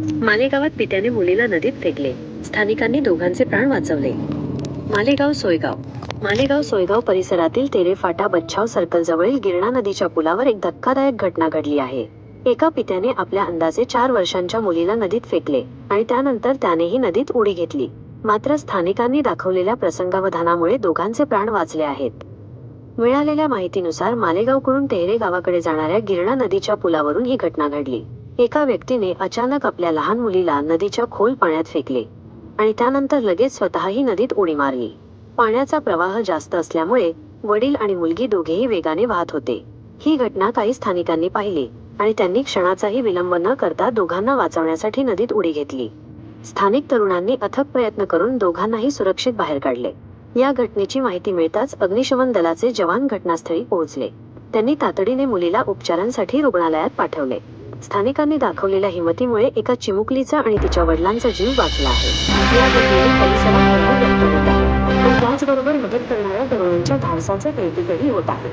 मालेगावात पित्याने मुलीला नदीत फेकले. स्थानिकांनी दोघांचे प्राण वाचवले. मालेगाव सोयगाव. मालेगाव सोयगाव परिसरातील तेरे फाटा बच्छाव सर्कल जवळील गिरणा नदीच्या पुलावर एक धक्कादायक घटना घडली आहे. एका पित्याने आपल्या अंदाजे चार वर्षांच्या मुलीला नदीत फेकले आणि त्यानंतर त्यानेही नदीत उडी घेतली. मात्र स्थानिकांनी दाखवलेल्या प्रसंगावधानामुळे दोघांचे प्राण वाचले आहेत. मिळालेल्या माहितीनुसार मालेगावकडून तेहरे गावाकडे जाणाऱ्या गिरणा नदीच्या पुलावरून ही घटना घडली. एका व्यक्तीने अचानक आपल्या लहान मुलीला नदीच्या खोल पाण्यात फेकले आणि त्यानंतर लगेच स्वतःही नदीत उडी मारली. पाण्याचा प्रवाह जास्त असल्यामुळे वडील आणि मुलगी दोघेही वेगाने वाहत होते. ही घटना काही स्थानिकांनी पाहिली आणि त्यांनी क्षणाचाही विलंब न करता दोघांना वाचवण्यासाठी नदीत उडी घेतली. स्थानिक तरुणांनी अथक प्रयत्न करून दोघांनाही सुरक्षित बाहेर काढले. या घटनेची माहिती मिळताच अग्निशमन दलाचे जवान घटनास्थळी पोहोचले. त्यांनी तातडीने मुलीला उपचारांसाठी रुग्णालयात पाठवले. स्थानिकांनी दाखवलेल्या हिमतीमुळे एका चिमुकलीचा आणि तिच्या वडिलांचा जीव वाचला आहे. या घटनेने परिसरात व्यक्त होत आहे. पण त्याचबरोबर मदत करणाऱ्या तरुणांच्या धाडसाचं कौतुकही होत आहे.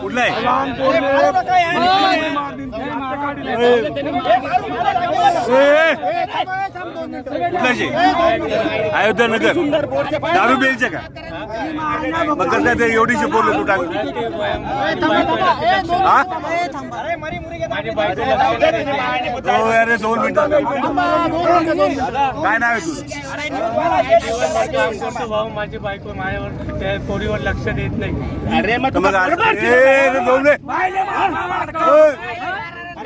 कुठला कुठलाचे अयोध्या नगर. दारू प्यायचे का? मग कसं ते एवढीशी बोललो तू टाक अरे दोन मिनिटं. काय नाव आहे तुझं? काम करतो भाऊ माझी बायको माझ्यावर त्या पोरीवर लक्ष देत नाही अरे मग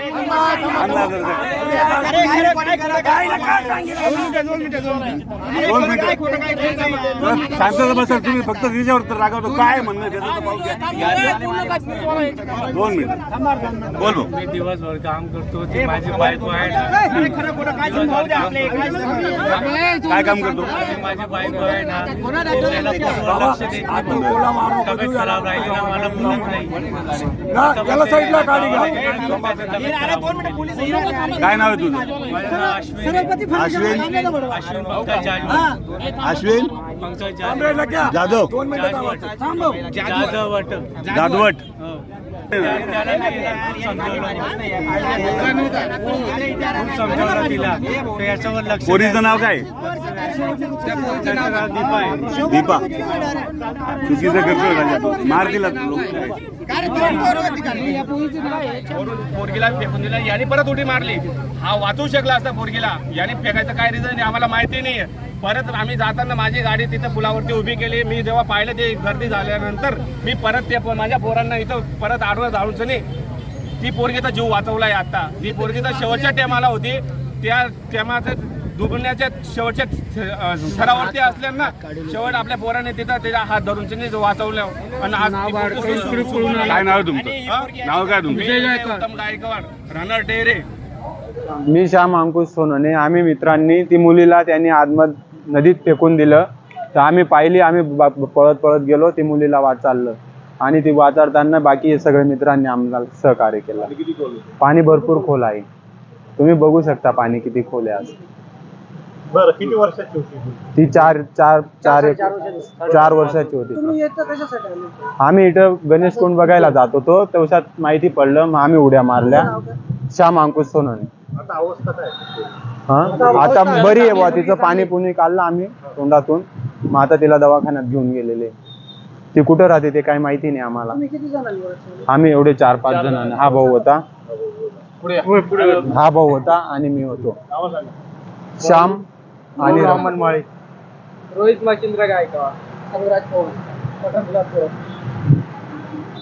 ए, रे, जाऊ दे. ओय. आणला जरा ते. दोन मिनिटं. शांतता बसा तुम्ही फक्त तिच्यावर तर रागवतो काय म्हणणं त्याचं. दोन मिनिट बोल मी दिवसभर काम करतो ती माझी बायको आहे काय काम करतो ती माझी बायको आहे ना तब्येत खराब राहिली ना मला बोलत नाही याला साईडला गाडी घ्या. काय नाव आहे तुझं माझं नाव अश्विन. अश्विन जाधव अश्विन पंकज जाधव जाधव जाधवट हो. पोरीचं नाव काय दीपा चुकीचं करतोय राजा मार दिला पोरगीला फेकून दिला याने परत उडी मारली. हा वाचू शकला असता पोरगीला. याने फेकायचं काय रिझन आहे आम्हाला माहिती नाही परत आम्ही जाताना माझी गाडी तिथं पुलावरती उभी केली. मी जेव्हा पाहिलं ते गर्दी झाल्यानंतर मी परत ते माझ्या पोरांना इथं परत आडवं जाऊन नाही. ती पोरगीचा जीव वाचवलाय आता. ती पोरगीचा शेवटच्या टेमाला होती. त्या टेमाचं दुबण्याच्या शेवटच्या स्तरावरती असल्यानं शेवट आपल्या पोराने तिथं त्याच्या हात धरून तिने वाचवलं आणि आज. काय नाव आहे तुमचं? नाव काय तुमचं? मी उत्तम गायकवाड. राहणार डेरे. मी श्याम अंकुश सोनवणे आम्ही मित्रांनी ती मुलीला त्यांनी आतमध नदीत फेकून दिलं. तर आम्ही पाहिली आम्ही पळत पळत गेलो ती मुलीला वाचारलं आणि ती वाचारताना बाकी सगळ्या मित्रांनी आम्हाला सहकार्य केलं. पाणी भरपूर खोल आहे. तुम्ही बघू शकता पाणी किती खोल आहे आज. बरं किती वर्षाची होती ही? ती चार चार चार एक चार वर्षाची होती. आम्ही इथं गणेश कुंड बघायला जात होतो. तेवढ्यात माहिती पडलं मग आम्ही उड्या मारल्या. श्याम अंकुश सोनवणे. आता अवस्था काय? हा? आता बरी आहे बुवा तिचं पाणी पुणी काढलं आम्ही तोंडातून. मग आता तिला दवाखान्यात घेऊन गेलेले. ती कुठं राहते ते काही माहिती नाही आम्हाला. आम्ही एवढे चार पाच जण हा भाऊ होता. हा भाऊ होता आणि मी होतो. श्याम आणि रामन माळे. रोहित मच्छिंद्र गायकवाड. अनुराज पवन